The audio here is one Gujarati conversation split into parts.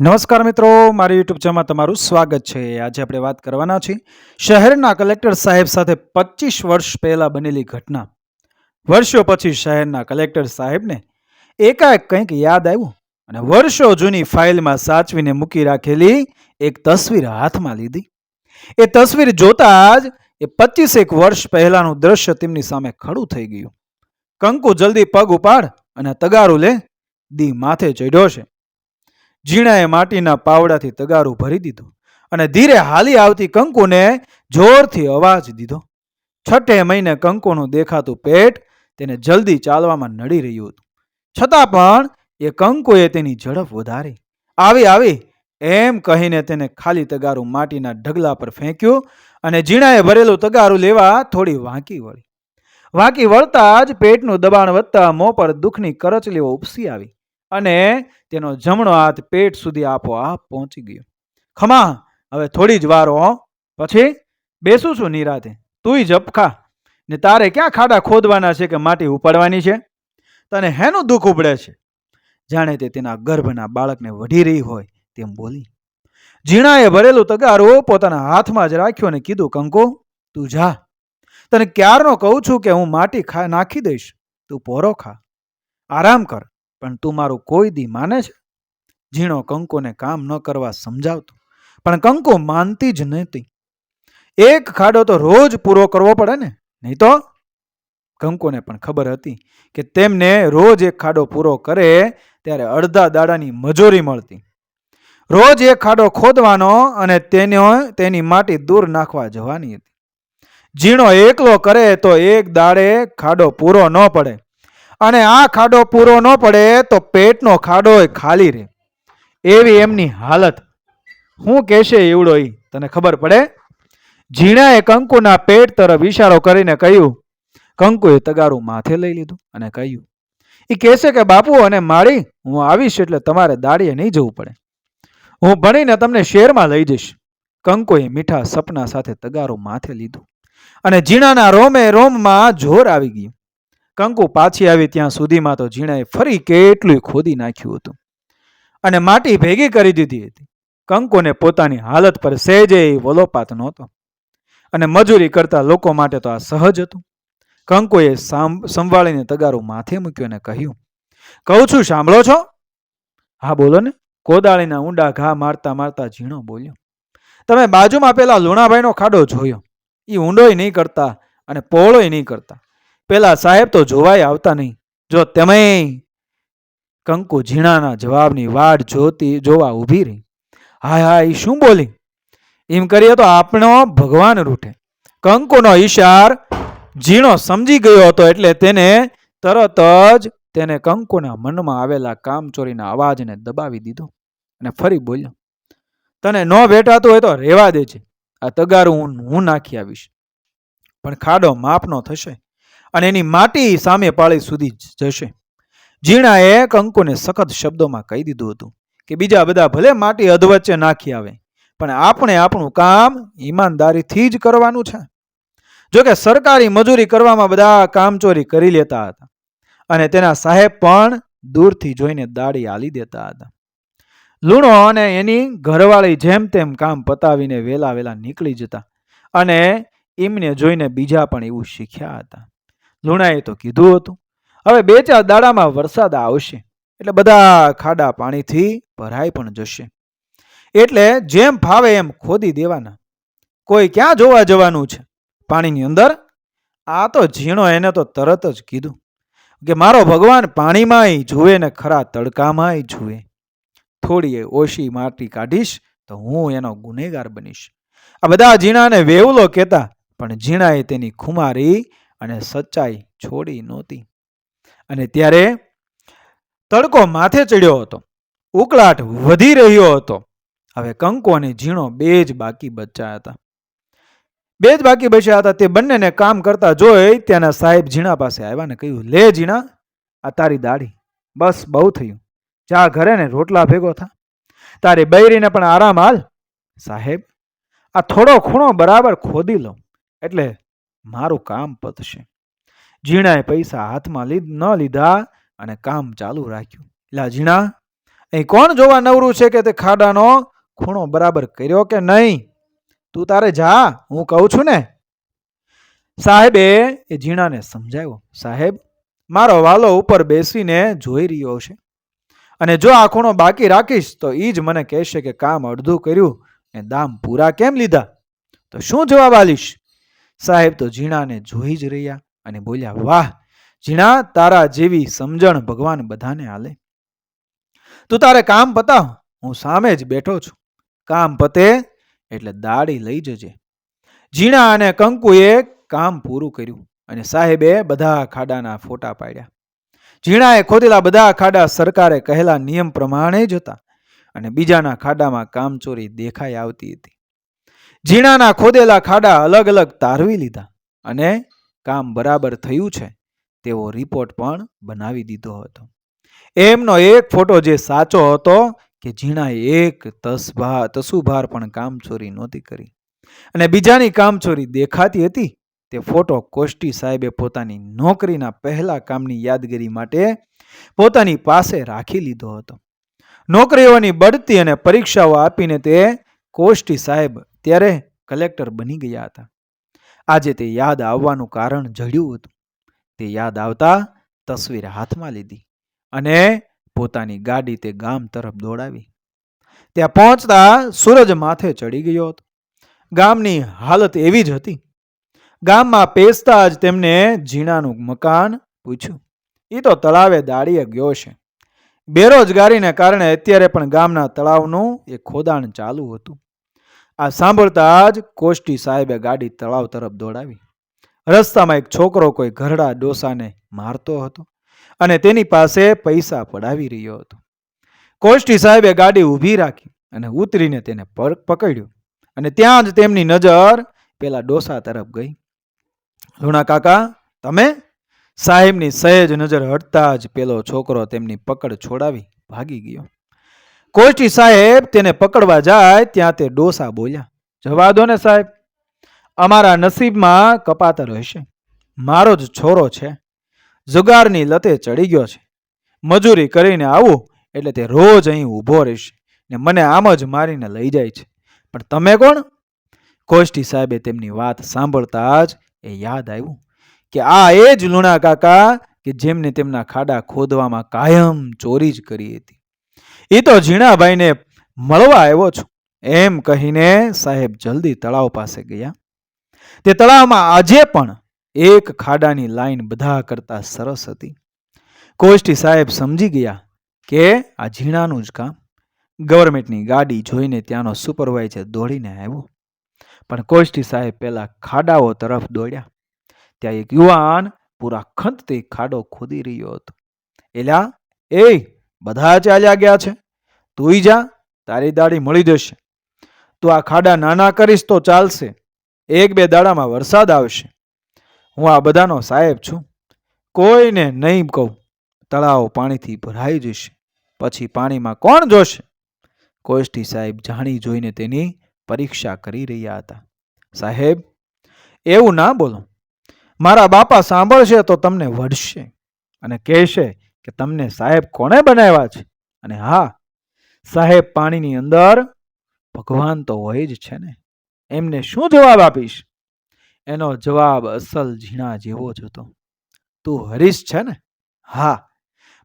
નમસ્કાર મિત્રો, મારી યુટ્યુબ ચેનલમાં તમારું સ્વાગત છે. આજે આપણે વાત કરવાના છીએ શહેરના કલેક્ટર સાહેબ સાથે પચીસ વર્ષ પહેલાં બનેલી ઘટના. વર્ષો પછી શહેરના કલેક્ટર સાહેબને એકાએક કંઈક યાદ આવ્યું અને વર્ષો જૂની ફાઇલમાં સાચવીને મૂકી રાખેલી એક તસવીર હાથમાં લીધી. એ તસવીર જોતા જ એ પચીસેક વર્ષ પહેલાંનું દ્રશ્ય તેમની સામે ખડું થઈ ગયું. કંકુ જલ્દી પગ ઉપાડ અને તગારું લે, દી માથે ચડ્યો છે. ઝીણાએ માટીના પાવડાથી તગારું ભરી દીધું અને ધીરે હાલી આવતી કંકુને જોરથી અવાજ દીધો. છઠ્ઠે મહિને કંકુનું દેખાતું પેટ તેને જલ્દી ચાલવામાં નડી રહ્યું હતું. છતાં પણ એ કંકુએ તેની ઝડપ વધારી. આવી આવી, એમ કહીને તેને ખાલી તગારું માટીના ઢગલા પર ફેંક્યું અને ઝીણાએ ભરેલું તગારું લેવા થોડી વાંકી વળી. વાંકી વળતા જ પેટનું દબાણ વધતા મોં પર દુઃખની કરચલીઓ ઉપસી આવી. અને તેનો જમણો હાથ પેટ સુધી આપોઆપ પહોંચી ગયો. ખમા, હવે થોડી જ વારો પછી? બેસું છું નિરાતે. તુંય જપખા ને તારે ક્યાં ખાડા ખોદવાના છે કે માટી ઉપાડવાની છે? તને હેનું દુઃખ ઉપડે છે? જાણે તે તેના ગર્ભના બાળકને વઢી રહી હોય તેમ બોલી. ઝીણાએ ભરેલું તગારો પોતાના હાથમાં જ રાખ્યો અને કીધું, કંકો, તું જા. તને ક્યારનો કહું છું કે હું માટી ખા, નાખી દઈશ. તું પોરો ખા. આરામ કર. પણ તું મારું કોઈ દી માને છે? ઝીણો કંકુને કામ ન કરવા સમજાવતો. પણ કંકુ માનતી જ નહોતી. એક ખાડો તો રોજ પૂરો કરવો પડે ને, નહીં તો? કંકુને પણ ખબર હતી કે તેમને રોજ એક ખાડો પૂરો કરે ત્યારે અડધા દાડાની મજૂરી મળતી. રોજ એક ખાડો ખોદવાનો અને તેનો, તેની માટી દૂર નાખવા જવાની હતી. ઝીણો એકલો કરે તો એક દાડે ખાડો પૂરો ન પડે. અને આ ખાડો પૂરો ન પડે તો પેટનો ખાડો ખાલી રહે. એવી એમની હાલત. હું કહેશે એવડો ઈ, તને ખબર પડે? ઝીણાએ કંકુના પેટ તરફ ઈશારો કરીને કહ્યું, કંકુએ તગારું માથે લઈ લીધું અને કહ્યું એ કહેશે કે, બાપુ અને માળી, હું આવીશ એટલે તમારે દાડીએ નહીં જવું પડે. હું ભણીને તમને શેરમાં લઈ જઈશ. કંકુએ મીઠા સપના સાથે તગારું માથે લીધું અને ઝીણાના રોમે રોમમાં જોર આવી ગયું. કંકુ પાછી આવી ત્યાં સુધીમાં તો ઝીણાએ ફરી કેટલું ખોદી નાખ્યું હતું. અને માટી ભેગી કરી દીધી હતી. કંકુને પોતાની હાલત પર સહેજે વલોપાત નહોતો. અને મજૂરી કરતા લોકો માટે તો આ સહજ હતું. કંકુએ સંભાળીને તગારું માથે મૂક્યું અને કહ્યું, કહું છું, સાંભળો છો? હા, બોલો ને. કોદાળીના ઊંડા ઘા મારતા મારતા ઝીણો બોલ્યો, તમે બાજુમાં પેલા લુણાભાઈનો ખાડો જોયો. એ ઊંડોય નહીં કરતા અને પહોળોય નહીં કરતા. પેલા સાહેબ તો જોવાય આવતા નહીં. જો તમે કંકુ ઝીણાના જવાબની વાટ જોતી, જોવા ઊભી રહી. હાય હાય એ શું બોલી? એમ કરીએ તો આપણો ભગવાન રૂઠે. કંકુનો ઈશાર ઝીણો સમજી ગયો હતો એટલે તેને તરત જ તેને કંકુના મનમાં આવેલા કામચોરીના અવાજને દબાવી દીધો અને ફરી બોલ્યો, તને ન બેઠાતું હોય તો રેવા છે આ તગારું હું હું નાખી આવીશ. પણ ખાડો માપનો થશે. અને એની માટી સામે પાળી સુધી જશે. ઝીણાએ કંકુને સખત શબ્દોમાં કહી દીધું હતું કે બીજા બધા ભલે માટી અધવચ્ચે નાખી આવે, પણ આપણે આપણું કામ ઈમાનદારીથી જ કરવાનું છે. જો કે સરકારી મજૂરી કરવામાં બધા કામચોરી કરી લેતા હતા અને તેના સાહેબ પણ દૂરથી જોઈને દાડી આલી દેતા હતા. લૂણો અને એની ઘરવાળી જેમ તેમ કામ પતાવીને વેલા વેલા નીકળી જતા અને એમને જોઈને બીજા પણ એવું શીખ્યા હતા. લુણાએ તો કીધું હતું. હવે બે ચાર દાડામાં વરસાદ આવશે, એટલે બધા ખાડા પાણીથી ભરાઈ પણ જશે. એટલે જેમ ફાવે એમ ખોદી દેવાના. કોઈ ક્યાં જોવા જવાનું છે? પાણીની અંદર? આ તો ઝીણો એને તો તરત જ કીધું કે મારો ભગવાન પાણીમાંય જુએ ને ખરા તડકામાંય જુએ. થોડી ઓછી માટી કાઢીશ તો હું એનો ગુનેગાર બનીશ. આ બધા ઝીણાને વેવલો કહેતા, પણ ઝીણાએ તેની ખુમારી અને સચ્ચાઈ છોડી નહોતી. અને ત્યારે તડકો માથે ચડ્યો હતો. ઉકળાટ વધી રહ્યો હતો. હવે કંકુ અને ઝીણો બે જ બાકી બચ્યા હતા. બે જ બાકી બચ્યા હતા તે બંનેને કામ કરતા જોઈ ત્યાંના સાહેબ ઝીણા પાસે આવ્યા ને કહ્યું, લે ઝીણા, આ તારી દાઢી. બસ બહુ થયું. જા ઘરે ને રોટલા ભેગો થા. તારી બૈરીને પણ આરામ હાલ. સાહેબ, આ થોડો ખૂણો બરાબર ખોદી લો. એટલે મારું કામ પતશે. ઝીણાએ પૈસા હાથમાં ન લીધા અને કામ ચાલુ રાખ્યું. લા ઝીણા, અહીં કોણ જોવા નવરું છે કે તે ખાડાનો ખૂણો બરાબર કર્યો કે નહીં? તું તારે જા, હું કહું છું ને. સાહેબે એ ઝીણાને સમજાવ્યો. સાહેબ, મારો વાલો ઉપર બેસીને જોઈ રહ્યો છે. અને જો આ ખૂણો બાકી રાખીશ તો એ જ મને કહેશે કે કામ અડધું કર્યું ને દામ પૂરા કેમ લીધા? તો શું જવાબ આલીશ? સાહેબ તો ઝીણાને જોઈ જ રહ્યા અને બોલ્યા, વાહ, ઝીણા, તારા જેવી સમજણ ભગવાન બધાને આલે. તું તારે કામ પતાવ, હું સામે જ બેઠો છું. કામ પતે એટલે દાડી લઈ જજે. ઝીણા અને કંકુએ કામ પૂરું કર્યું અને સાહેબે બધા ખાડાના ફોટા પાડ્યા. ઝીણાએ ખોદેલા બધા ખાડા સરકારે કહેલા નિયમ પ્રમાણે જ હતા અને બીજાના ખાડામાં કામચોરી દેખાઈ આવતી હતી. ઝીણાના ખોદેલા ખાડા અલગ અલગ તારવી લીધા અને કામ બરાબર થયું છે તેવો રિપોર્ટ પણ બનાવી દીધો હતો. એમનો એક ફોટો જે સાચો હતો કે ઝીણાએ એક તસભા, તસુભાર પણ કામચોરી નહોતી કરી. અને બીજાની કામચોરી દેખાતી હતી તે ફોટો કોષ્ટી સાહેબે પોતાની નોકરીના પહેલા કામની યાદગીરી માટે પોતાની પાસે રાખી લીધો હતો. નોકરીઓની બઢતી અને પરીક્ષાઓ આપીને તે કોષ્ટી સાહેબ ત્યારે કલેક્ટર બની ગયા હતા. આજે તે યાદ આવવાનું કારણ જડ્યું હતું. તે યાદ આવતા તસવીર હાથમાં લીધી અને પોતાની ગાડી તે ગામ તરફ દોડાવી. ત્યાં પહોંચતા સૂરજ માથે ચડી ગયો હતો. ગામની હાલત એવી જ હતી. ગામમાં પેસતા જ તેમને ઝીણાનું મકાન પૂછ્યું. એ તો તળાવે દાડીએ ગયો છે. બેરોજગારીને કારણે અત્યારે પણ ગામના તળાવનું એ ખોદાણ ચાલુ હતું. આ સાંભળતા જ કોષ્ટી સાહેબે ગાડી તળાવ તરફ દોડાવી. રસ્તામાં એક છોકરો કોઈ ઘરડા ડોસાને મારતો હતો અને તેની પાસે પૈસા પડાવી રહ્યો હતો. કોષ્ટી સાહેબે ગાડી ઊભી રાખી અને ઉતરીને તેને પકડ્યો અને ત્યાં જ તેમની નજર પેલા ડોસા તરફ ગઈ. લુણા કાકા, તમે? સાહેબની સહેજ નજર હટતા જ પેલો છોકરો તેમની પકડ છોડાવી ભાગી ગયો. કોષ્ટી સાહેબ તેને પકડવા જાય ત્યાં તે ડોસા બોલ્યા, જવા દો ને સાહેબ. અમારા નસીબમાં કપાતર હશે મારો જ છોરો છે. જુગારની લતે ચડી ગયો છે. મજૂરી કરીને આવું એટલે તે રોજ અહીં ઊભો રહેશે ને મને આમ જ મારીને લઈ જાય છે. પણ તમે કોણ? કોષ્ટી સાહેબે તેમની વાત સાંભળતા જ એ યાદ આવ્યું કે આ એ જ લુણા કાકા કે જેમને તેમના ખાડા ખોદવામાં કાયમ ચોરી જ કરી હતી. એ તો ઝીણાભાઈને મળવા આવ્યો છું. એમ કહીને સાહેબ જલ્દી તળાવ પાસે ગયા. તે તળાવમાં આજે પણ એક ખાડાની લાઈન બધા કરતા સરસ હતી. કોષ્ટી સાહેબ સમજી ગયા કે આ ઝીણાનું જ કામ. ગવર્મેન્ટની ગાડી જોઈને ત્યાંનો સુપરવાઇઝર દોડીને આવ્યો. પણ કોષ્ટી સાહેબ પહેલા ખાડાઓ તરફ દોડ્યા. ત્યાં એક યુવાન પૂરા ખંતથી ખાડો ખોદી રહ્યો હતો. એલા, એ બધા ચાલ્યા ગયા છે. તુંય જા, તારી દાડી મળી જશે. તું આ ખાડા નાના કરીશ તો ચાલશે. એક બે દાડામાં વરસાદ આવશે. હું આ બધાનો સાહેબ છું. કોઈને નહીં કહું. તળાવ પાણીથી ભરાઈ જશે. પછી પાણીમાં કોણ જોશે? કોષ્ટી સાહેબ જાણી જોઈને તેની પરીક્ષા કરી રહ્યા હતા. સાહેબ, એવું ના બોલો. મારા બાપા સાંભળશે તો તમને વઢશે અને કહેશે કે તમને સાહેબ કોણે બનાવ્યા છે? અને હા, સાહેબ પાણીની અંદર ભગવાન તો હોય જ છે ને. એમને શું જવાબ આપીશ? એનો જવાબ અસલ ઝીણા જેવો જ હતો. તું હરીશ છે ને? હા,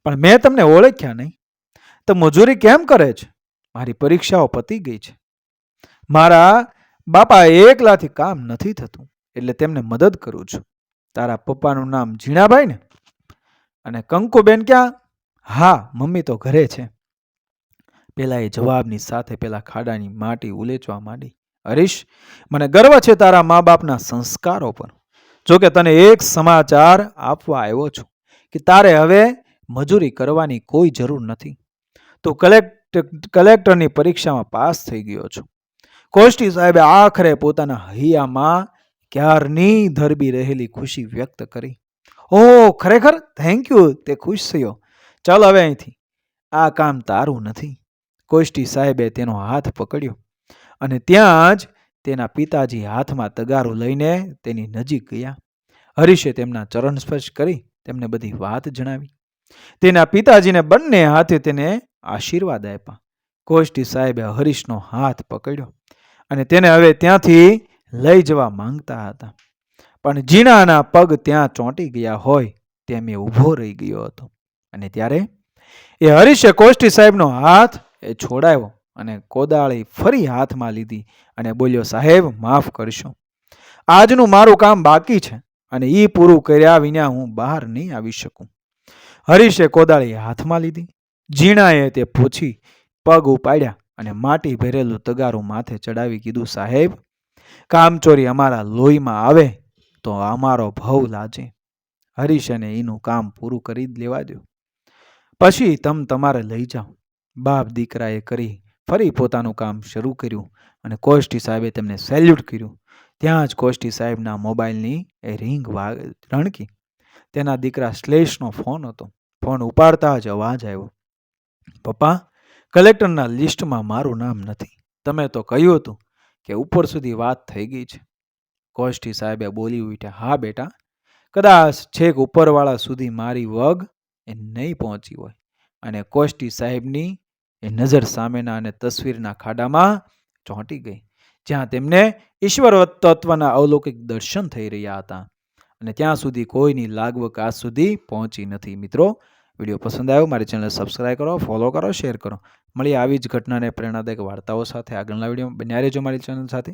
પણ મેં તમને ઓળખ્યા નહીં. તો મજૂરી કેમ કરે છે? મારી પરીક્ષાઓ પતી ગઈ છે. મારા બાપા એકલાથી કામ નથી થતું, એટલે તેમને મદદ કરું છું. તારા પપ્પાનું નામ ઝીણાભાઈ ને? અને કંકુબેન ક્યાં? હા, મમ્મી તો ઘરે છે. પેલા એ જવાબની સાથે પેલા ખાડાની માટી ઉલેચવા માંડી. હરીશ, મને ગર્વ છે તારા મા બાપના સંસ્કારો પર. જોકે તને એક સમાચાર આપવા આવ્યો છું કે તારે હવે મજૂરી કરવાની કોઈ જરૂર નથી. તું કલેક્ટર કલેક્ટરની પરીક્ષામાં પાસ થઈ ગયો છો. કોષ્ટી સાહેબે આખરે પોતાના હૈયામાં ક્યારની ધરબી રહેલી ખુશી વ્યક્ત કરી. ઓ, ખરેખર? થેન્ક યુ તે ખુશ થયો. ચાલ હવે અહીંથી. આ કામ તારું નથી. કોષ્ટી સાહેબે તેનો હાથ પકડ્યો અને ત્યાં જ તેના પિતાજી હાથમાં તગારું લઈને તેની નજીક ગયા. હરીશે તેમના ચરણ સ્પર્શ કરી તેમને બધી વાત જણાવી. તેના પિતાજીને બંને હાથે તેને આશીર્વાદ આપ્યા. કોષ્ટી સાહેબે હરીશનો હાથ પકડ્યો અને તેને હવે ત્યાંથી લઈ જવા માંગતા હતા. પણ જીણાના પગ ત્યાં ચોંટી ગયા હોય તેમ એ ઊભો રહી ગયો હતો. અને ત્યારે એ હરીશે કોષ્ટી સાહેબનો હાથ એ છોડાયો અને કોદાળી ફરી હાથમાં લીધી અને બોલ્યો, સાહેબ, માફ કરશો. આજનું મારું કામ બાકી છે અને એ પૂરું કર્યા વિના હું બહાર નહીં આવી શકું. હરીશે કોદાળી હાથમાં લીધી. ઝીણાએ તે પૂછી પગ ઉપાડ્યા અને માટી ભરેલું તગારું માથે ચડાવી કીધું, સાહેબ, કામચોરી અમારા લોહીમાં આવે તો અમારો ભવ લાજે. હરીશ અને એનું કામ પૂરું કરી જ લેવા દો પછી તમ તમારે લઈ જાઓ. બાપ દીકરાએ કરી ફરી પોતાનું કામ શરૂ કર્યું અને કોષ્ટી સાહેબે તેમને સેલ્યુટ કર્યું. ત્યાં જ કોષ્ટી સાહેબના મોબાઈલની એ રિંગ વાગ રણકી. તેના દીકરા શ્લેષનો ફોન હતો. ફોન ઉપાડતા જ અવાજ આવ્યો. પપ્પા, કલેક્ટરના લિસ્ટમાં મારું નામ નથી. તમે તો કહ્યું હતું કે ઉપર સુધી વાત થઈ ગઈ છે. કોષ્ટી સાહેબે બોલી ઉઠ્યા, હા બેટા, કદાચ છેક ઉપરવાળા સુધી મારી વગ એ નહીં પહોંચી હોય. અને કોષ્ટી સાહેબની એ નજર સામેના અને તસવીરના ખાડામાં ચોંટી ગઈ, જ્યાં તેમને ઈશ્વર તત્વના અવલૌકિક દર્શન થઈ રહ્યા હતા. અને ત્યાં સુધી કોઈની લાગવક આજ સુધી પહોંચી નથી. મિત્રો, વીડિયો પસંદ આવ્યો, મારી ચેનલ સબસ્ક્રાઈબ કરો, ફોલો કરો, શેર કરો. મળી આવી જ ઘટનાને પ્રેરણાદાયક વાર્તાઓ સાથે આગળના વીડિયો બન્યા રહેજો મારી ચેનલ સાથે.